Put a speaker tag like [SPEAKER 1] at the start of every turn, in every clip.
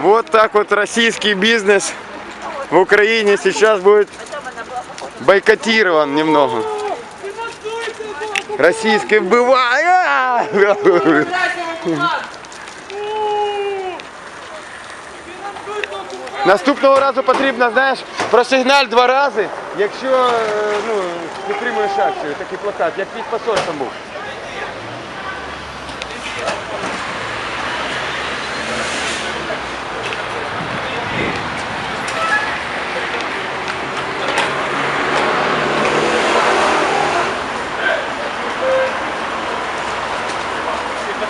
[SPEAKER 1] Вот так вот российский бизнес в Украине сейчас будет бойкотирован немного. Российский бывает. Наступного разу потрібно, знаєш, просигналь два рази, якщо е, ну, підтримуєш акцію, такий плакат, як під посольством був.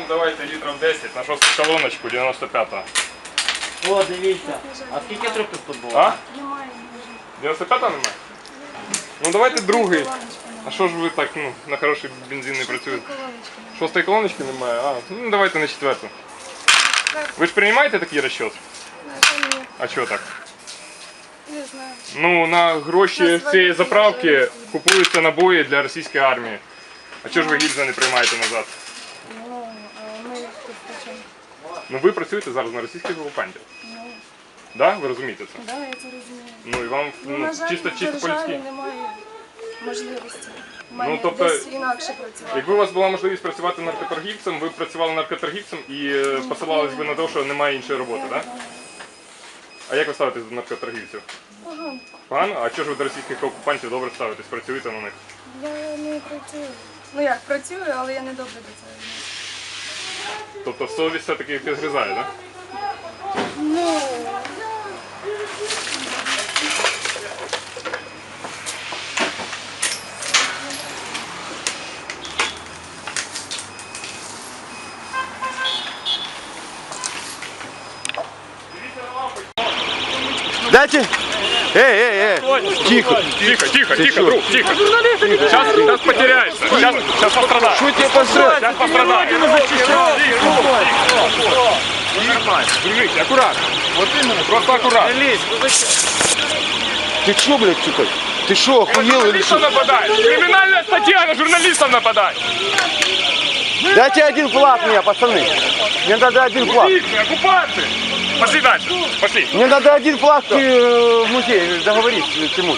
[SPEAKER 2] Нам давайте літрів 10 на шосту колоночку 95-го.
[SPEAKER 3] О, дивіться. А скільки трупів тут було?
[SPEAKER 2] А? 95-го немає? Ну давайте другий. А що ж ви так ну, на хороший бензин не працюєте? Шостої колоночки немає? А, ну давайте на четверту. Ви ж приймаєте такий розчет? А чого так?
[SPEAKER 4] Не знаю.
[SPEAKER 2] Ну, на гроші з цієї заправки купуються набої для російської армії. А чого ж ви гільзи не приймаєте назад?
[SPEAKER 4] Ну
[SPEAKER 2] ви працюєте зараз на російських окупантів. Да? Ви розумієте це?
[SPEAKER 4] Да, я це розумію.
[SPEAKER 2] Ну і вам
[SPEAKER 4] Ну,
[SPEAKER 2] ну,
[SPEAKER 4] на жаль,
[SPEAKER 2] чисто
[SPEAKER 4] в
[SPEAKER 2] чисто
[SPEAKER 4] державі
[SPEAKER 2] по-людськи.
[SPEAKER 4] немає можливості. У мене
[SPEAKER 2] тобто,
[SPEAKER 4] десь інакше працювати.
[SPEAKER 2] Якби у вас була можливість працювати наркоторгівцем, ви б працювали наркоторгівцем і е, посилались би на те, що немає іншої роботи, так? А як ви ставитесь до наркоторгівців?
[SPEAKER 4] Ага,
[SPEAKER 2] Погано? А чого ж ви до російських окупантів добре ставитесь, працюєте на них?
[SPEAKER 4] я не працюю. Ну як, працюю, але я не добре до цього.
[SPEAKER 2] Тобто совість все-таки підгризає, так?
[SPEAKER 4] Ну,
[SPEAKER 1] Дайте. Эй, эй, эй. Тихо.
[SPEAKER 2] Тихо, тихо, тихо, друг, тихо. Сейчас, сейчас потеряешься. Сейчас, сейчас пострадаешь.
[SPEAKER 1] Что тебе посрать?
[SPEAKER 2] Сейчас пострадаешь. Нормально. Держись, аккуратно. Вот именно. Просто аккуратно.
[SPEAKER 1] Ты чё, блядь, сука? Ты шо, охуел или что?
[SPEAKER 2] нападает. Криминальная статья на журналистов нападает.
[SPEAKER 1] Дайте один флаг мне, пацаны. Мне надо один флаг.
[SPEAKER 2] Оккупанты. Пошли дальше. Пошли.
[SPEAKER 1] Мне надо один флаг э, в музей договорить, Тимур.